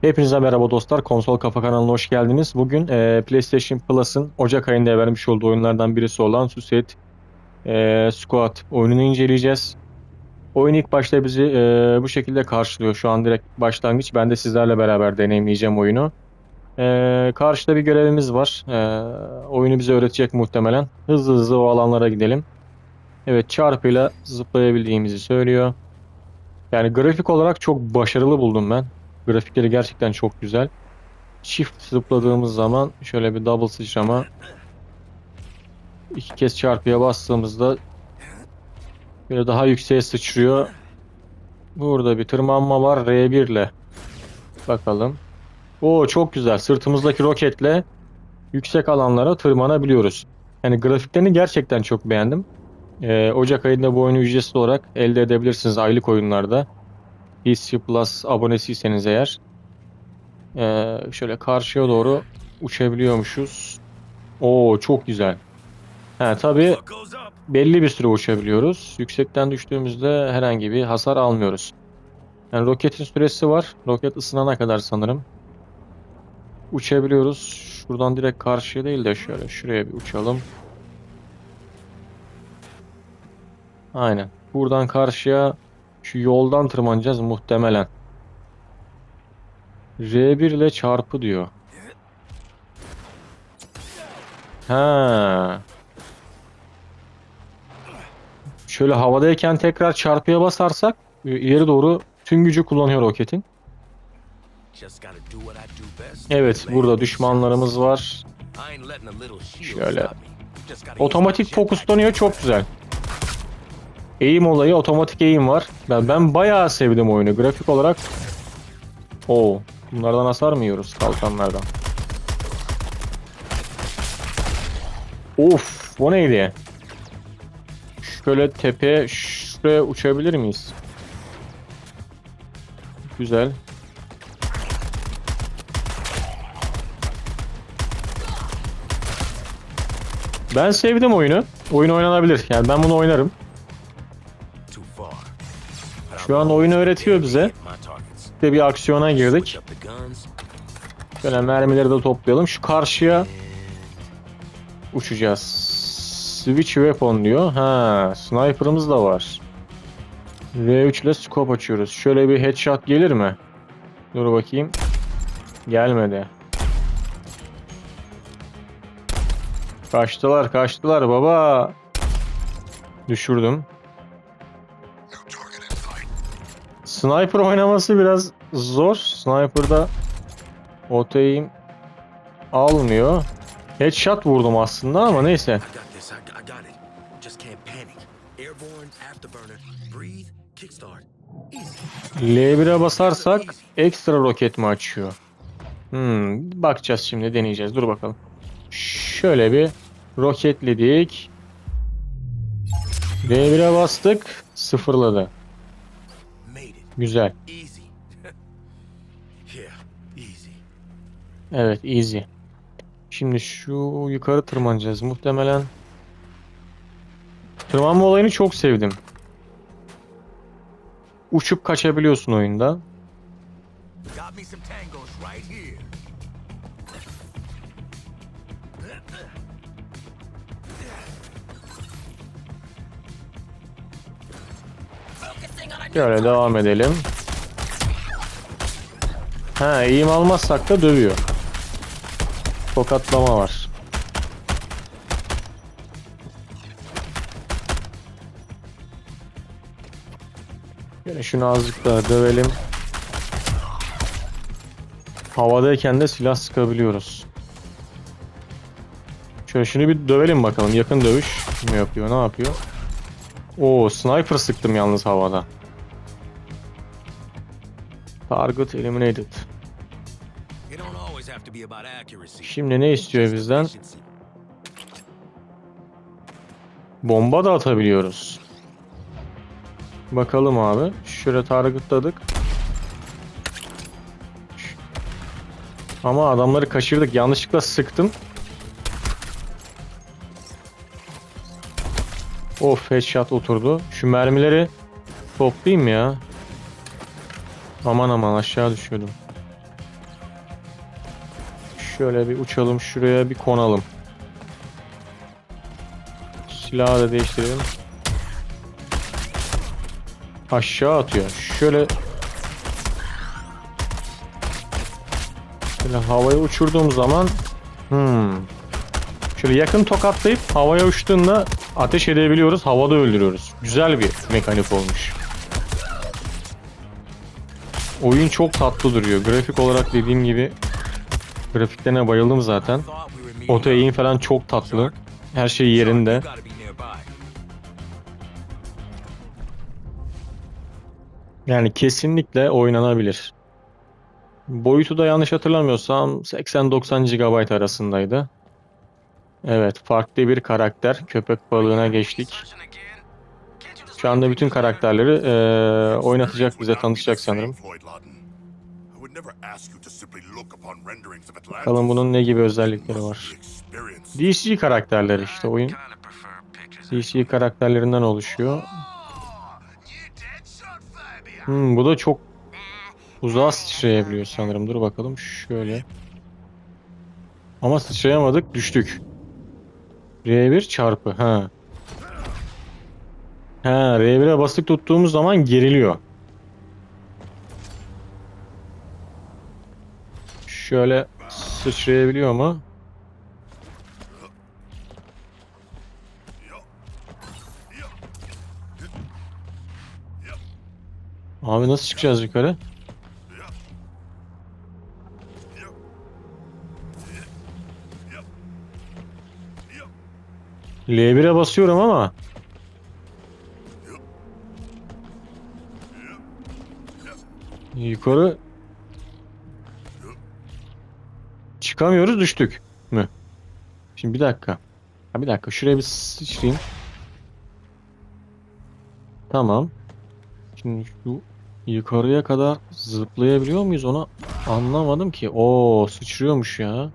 Hepinize merhaba dostlar. Konsol Kafa kanalına hoş geldiniz. Bugün e, PlayStation Plus'ın Ocak ayında vermiş olduğu oyunlardan birisi olan Suicide e, Squad oyununu inceleyeceğiz. Oyun ilk başta bizi e, bu şekilde karşılıyor. Şu an direkt başlangıç. Ben de sizlerle beraber deneyimleyeceğim oyunu. E, karşıda bir görevimiz var. E, oyunu bize öğretecek muhtemelen. Hızlı hızlı o alanlara gidelim. Evet çarpıyla zıplayabildiğimizi söylüyor. Yani grafik olarak çok başarılı buldum ben. Grafikleri gerçekten çok güzel. Çift zıpladığımız zaman şöyle bir double sıçrama. iki kez çarpıya bastığımızda böyle daha yükseğe sıçrıyor. Burada bir tırmanma var R1 ile. Bakalım. Oo çok güzel. Sırtımızdaki roketle yüksek alanlara tırmanabiliyoruz. Yani grafiklerini gerçekten çok beğendim. Ee, Ocak ayında bu oyunu ücretsiz olarak elde edebilirsiniz aylık oyunlarda. PC Plus abonesiyseniz eğer. Ee, şöyle karşıya doğru uçabiliyormuşuz. Oo çok güzel. Ha tabii belli bir süre uçabiliyoruz. Yüksekten düştüğümüzde herhangi bir hasar almıyoruz. Yani roketin süresi var. Roket ısınana kadar sanırım. Uçabiliyoruz. Şuradan direkt karşıya değil de şöyle şuraya bir uçalım. Aynen. Buradan karşıya şu yoldan tırmanacağız muhtemelen. R1 ile çarpı diyor. Ha. Şöyle havadayken tekrar çarpıya basarsak e, ileri doğru tüm gücü kullanıyor roketin. Evet burada düşmanlarımız var. Şöyle. Otomatik fokuslanıyor çok güzel. Eğim olayı otomatik eğim var. Ben, ben bayağı sevdim oyunu grafik olarak. Oo, bunlardan hasar mı yiyoruz kalkanlardan? Of, bu neydi? Şöyle tepeye şuraya uçabilir miyiz? Güzel. Ben sevdim oyunu. Oyun oynanabilir. Yani ben bunu oynarım. Şu an oyunu öğretiyor bize. Bir bir aksiyona girdik. Şöyle mermileri de toplayalım. Şu karşıya uçacağız. Switch weapon diyor. Ha, sniper'ımız da var. R3 ile scope açıyoruz. Şöyle bir headshot gelir mi? Dur bakayım. Gelmedi. Kaçtılar, kaçtılar baba. Düşürdüm. Sniper oynaması biraz zor. Sniper'da aim almıyor. Headshot vurdum aslında ama neyse. L1'e basarsak ekstra roket mi açıyor? Hmm, bakacağız şimdi deneyeceğiz. Dur bakalım. Şöyle bir roketledik. L1'e bastık. Sıfırladı. Güzel. Evet easy. Şimdi şu yukarı tırmanacağız. Muhtemelen tırmanma olayını çok sevdim. Uçup kaçabiliyorsun oyunda. Şöyle devam edelim. Ha eğim almazsak da dövüyor. Tokatlama var. Yine şunu azıcık daha dövelim. Havadayken de silah sıkabiliyoruz. Şöyle şunu bir dövelim bakalım. Yakın dövüş ne yapıyor? Ne yapıyor? Oo, sniper sıktım yalnız havada. Target eliminated. Şimdi ne istiyor bizden? Bomba da atabiliyoruz. Bakalım abi. Şöyle targetladık. Ama adamları kaçırdık. Yanlışlıkla sıktım. Of headshot oturdu. Şu mermileri toplayayım ya. Aman aman aşağı düşüyordum. Şöyle bir uçalım şuraya bir konalım. Silahı da değiştirelim. Aşağı atıyor. Şöyle Şöyle havaya uçurduğum zaman hmm. Şöyle yakın tokatlayıp havaya uçtuğunda ateş edebiliyoruz. Havada öldürüyoruz. Güzel bir mekanik olmuş. Oyun çok tatlı duruyor. Grafik olarak dediğim gibi grafiklerine bayıldım zaten. Auto aim falan çok tatlı. Her şey yerinde. Yani kesinlikle oynanabilir. Boyutu da yanlış hatırlamıyorsam 80-90 GB arasındaydı. Evet, farklı bir karakter. Köpek balığına geçtik. Şu anda bütün karakterleri eee, oynatacak, bize tanıtacak sanırım. Bakalım bunun ne gibi özellikleri var. DC karakterleri işte oyun. DC karakterlerinden oluşuyor. Hmm, bu da çok uzağa sıçrayabiliyor sanırım. Dur bakalım şöyle. Ama sıçrayamadık, düştük. R1 çarpı. Ha. Ha, R1'e basık tuttuğumuz zaman geriliyor. Şöyle sıçrayabiliyor mu? Abi nasıl çıkacağız yukarı? L1'e basıyorum ama yukarı çıkamıyoruz düştük mü? Şimdi bir dakika. Ha bir dakika şuraya bir sıçrayayım. Tamam. Şimdi şu yukarıya kadar zıplayabiliyor muyuz onu anlamadım ki. Oo sıçrıyormuş ya.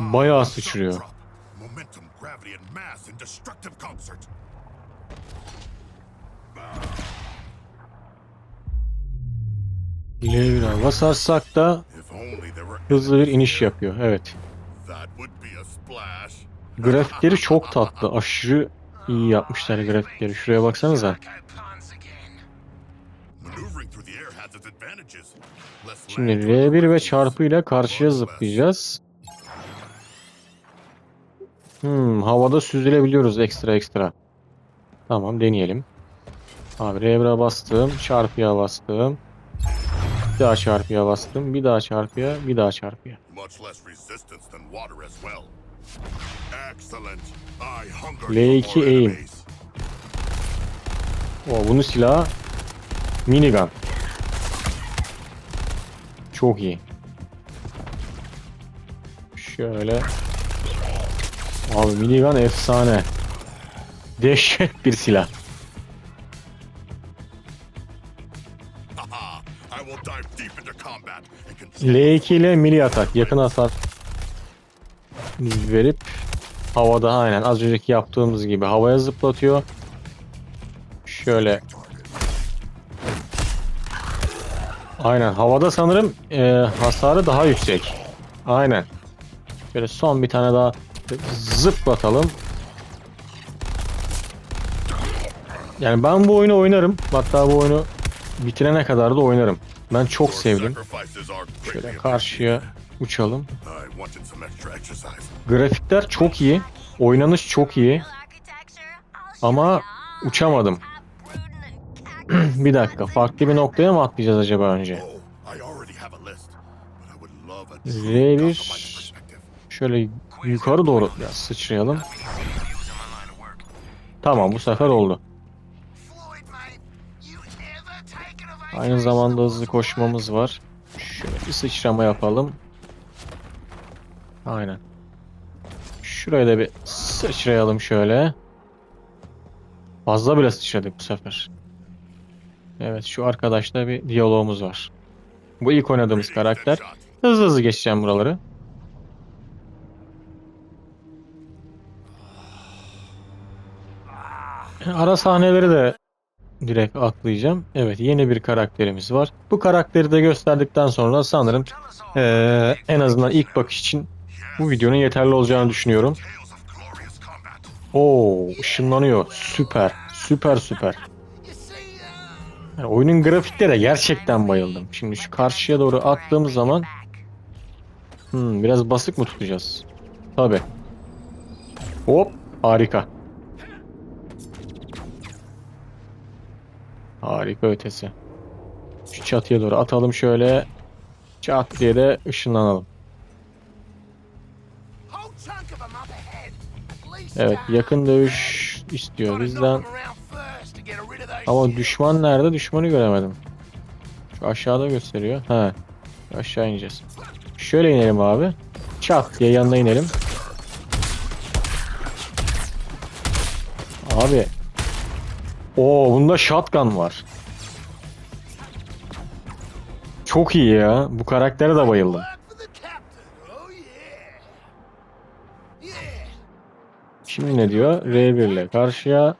Bayağı sıçrıyor. Concert. L1'e basarsak da hızlı bir iniş yapıyor. Evet. Grafikleri çok tatlı. Aşırı iyi yapmışlar grafikleri. Şuraya baksanıza. Şimdi land R1 ve çarpı ile karşıya zıplayacağız. Hmm, havada süzülebiliyoruz ekstra ekstra. Tamam deneyelim. Abi R1'e bastım, çarpıya bastım. Daha çarpıya bastım, bir daha çarpıya, bir daha çarpıya. much less resistance than water as well. Excellent. I hunger L2 for more aim. enemies. O bunun silahı minigun. Çok iyi. Şöyle. Abi minigun efsane. Dehşet bir silah. L2 ile melee atak yakın hasar verip havada aynen az önceki yaptığımız gibi havaya zıplatıyor. Şöyle aynen havada sanırım e, hasarı daha yüksek. Aynen. Şöyle son bir tane daha zıplatalım. Yani ben bu oyunu oynarım. Hatta bu oyunu bitirene kadar da oynarım. Ben çok sevdim. Şöyle karşıya uçalım. Grafikler çok iyi. Oynanış çok iyi. Ama uçamadım. Bir dakika. Farklı bir noktaya mı atlayacağız acaba önce? Oh, I already have a list, but I would love a true R1 customized perspective. Şöyle yukarı doğru biraz sıçrayalım. Tamam bu sefer oldu. Aynı zamanda hızlı koşmamız var. Şöyle bir sıçrama yapalım. Aynen. Şuraya da bir sıçrayalım şöyle. Fazla bile sıçradık bu sefer. Evet şu arkadaşla bir diyalogumuz var. Bu ilk oynadığımız karakter. Hızlı hızlı geçeceğim buraları. Ara sahneleri de direkt atlayacağım. Evet yeni bir karakterimiz var. Bu karakteri de gösterdikten sonra sanırım eee, en azından ilk bakış için bu videonun yeterli olacağını düşünüyorum. Oo, ışınlanıyor. Süper. Süper süper. Yani oyunun grafikleri gerçekten bayıldım. Şimdi şu karşıya doğru attığımız zaman hmm, biraz basık mı tutacağız? Tabi. Hop harika. Harika ötesi. Şu çatıya doğru atalım şöyle. Çat diye de ışınlanalım. Evet yakın dövüş istiyor bizden. Ama düşman nerede? Düşmanı göremedim. Şu aşağıda gösteriyor. He. Aşağı ineceğiz. Şöyle inelim abi. Çat diye yanına inelim. Abi. Oo bunda shotgun var. Çok iyi ya. Bu karaktere de bayıldım. Şimdi ne diyor? R1 ile karşıya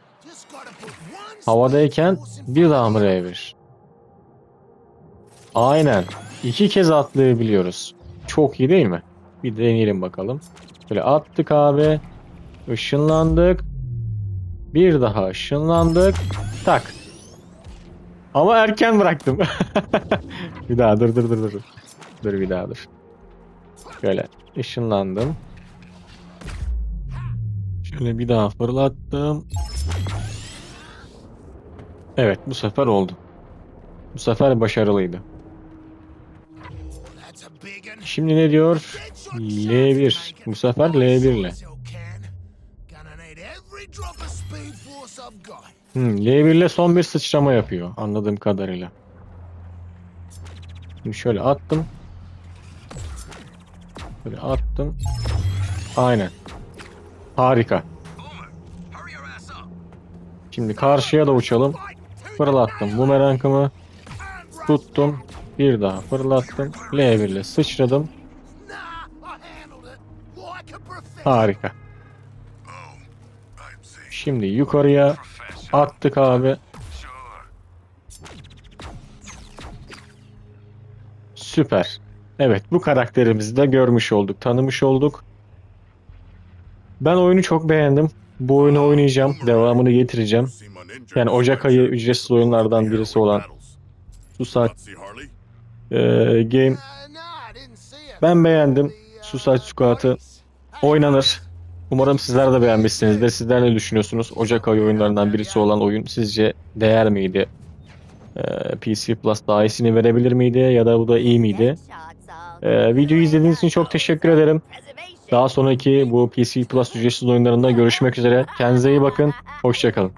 havadayken bir daha mı of R1? Aynen. İki kez atlayabiliyoruz. Çok iyi değil mi? Bir deneyelim bakalım. Böyle attık abi. Işınlandık. Bir daha ışınlandık. Tak. Ama erken bıraktım. bir daha dur dur dur dur. Dur bir daha dur. Şöyle ışınlandım. Şöyle bir daha fırlattım. Evet bu sefer oldu. Bu sefer başarılıydı. Şimdi ne diyor? L1. Bu sefer L1 ile. Hmm, L1 ile son bir sıçrama yapıyor anladığım kadarıyla. Şimdi şöyle attım. Böyle attım. Aynen. Harika. Şimdi karşıya da uçalım. Fırlattım bumerangımı. Tuttum. Bir daha fırlattım. L1 ile sıçradım. Harika. Şimdi yukarıya attık abi. Süper. Evet bu karakterimizi de görmüş olduk, tanımış olduk. Ben oyunu çok beğendim. Bu oyunu oynayacağım, devamını getireceğim. Yani Ocak ayı ücretsiz oyunlardan birisi olan Harley? e, Game ben beğendim. Suicide Squad'ı oynanır. Umarım sizler de beğenmişsinizdir. Sizler ne düşünüyorsunuz? Ocak ayı oyunlarından birisi olan oyun sizce değer miydi? Ee, PC Plus daha iyisini verebilir miydi ya da bu da iyi miydi? Ee, videoyu izlediğiniz için çok teşekkür ederim. Daha sonraki bu PC Plus ücretsiz oyunlarında görüşmek üzere. Kendinize iyi bakın. Hoşçakalın.